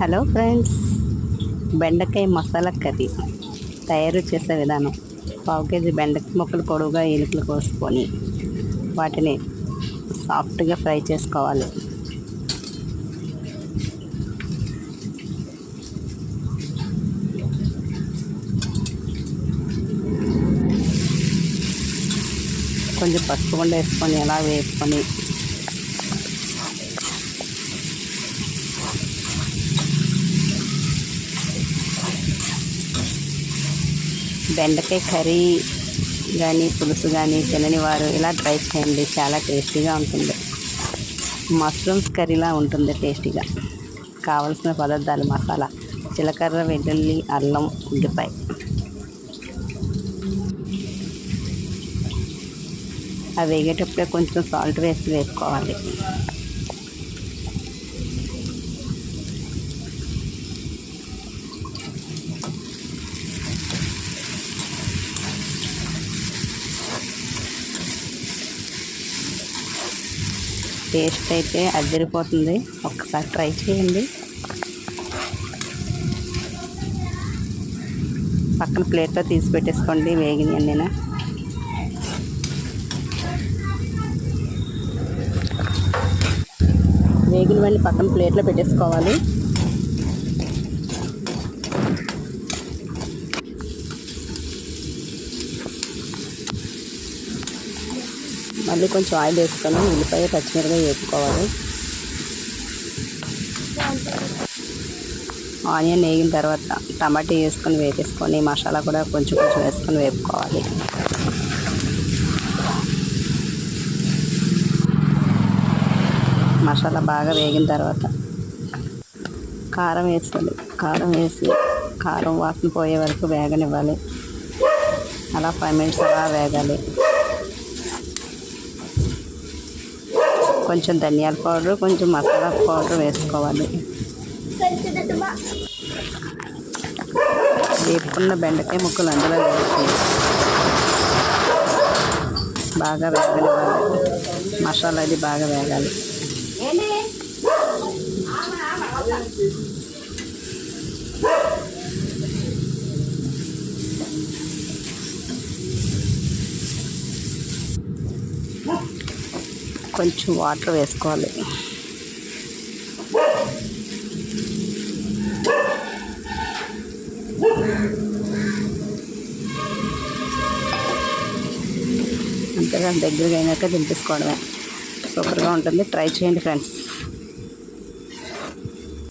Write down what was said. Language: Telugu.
Hello friends. బెండకాయ మసాలా కర్రీ తయారు చేసే విధానం. పావు కేజీ బెండకాయ ముక్కలు పొడవుగా ఎలుకలు కోసుకొని వాటిని సాఫ్ట్గా ఫ్రై చేసుకోవాలి. కొంచెం పసుపు కొండ వేసుకొని ఎలా వేపుకొని బెండకాయ కర్రీ కానీ పులుసు కానీ తినని వారు ఇలా ట్రై చేయండి. చాలా టేస్టీగా ఉంటుంది. మష్రూమ్స్ కర్రీలా ఉంటుంది టేస్టీగా. కావలసిన పదార్థాలు మసాలా జీలకర్ర వెల్లుల్లి అల్లం ఉల్లిపాయ. అవి వేగేటప్పుడే కొంచెం సాల్ట్ వేసి వేసుకోవాలి టేస్ట్ అయితే అదిరిపోతుంది. ఒక్కసారి ట్రై చేయండి. పక్కన ప్లేట్లో తీసి పెట్టేసుకోండి వేగినాయి నేను వేగినవన్నీ పక్కన ప్లేట్లో పెట్టేసుకోవాలి. మళ్ళీ కొంచెం ఆయిల్ వేసుకొని ఉల్లిపాయ పచ్చిమిరపకాయ వేసుకోవాలి ఆనియన్ వేగిన తర్వాత టమాటా వేసుకొని వేపేసుకొని మసాలా కూడా కొంచెం కొంచెం వేసుకొని వేపుకోవాలి. మసాలా బాగా వేగిన తర్వాత కారం వేసుకోవాలి కారం వేసి కారం వాసన పోయే వరకు వేగనివ్వాలి. అలా ఫైవ్ మినిట్స్ అలా వేగాలి. కొంచెం ధనియాల పౌడర్ కొంచెం మసాలా పౌడర్ వేసుకోవాలి. వేపుకున్న బెండకాయ ముక్కలు అందులో వేసి బాగా వేగనివ్వాలి. మసాలా అది బాగా వేగాలి. కొంచెం వాటర్ వేసుకోవాలి. అంతేగా దగ్గరగా అయినాక దింపేసుకోవడమే. సూపర్గా ఉంటుంది. ట్రై చేయండి ఫ్రెండ్స్.